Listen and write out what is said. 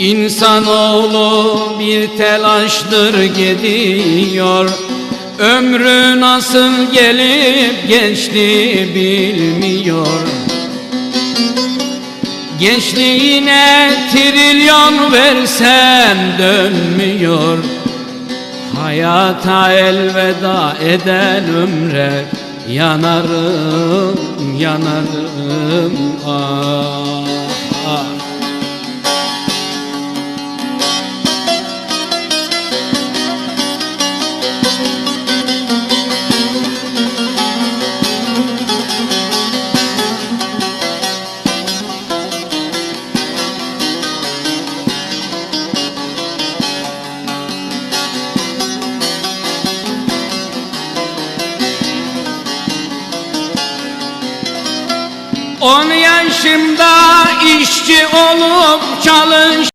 İnsanoğlu bir telaştır gidiyor. Ömrü nasıl gelip geçti bilmiyor. Gençliğine trilyon versem dönmüyor. Hayata elveda eden ömre yanarım, yanarım ah. On yaşımda işçi olup çalış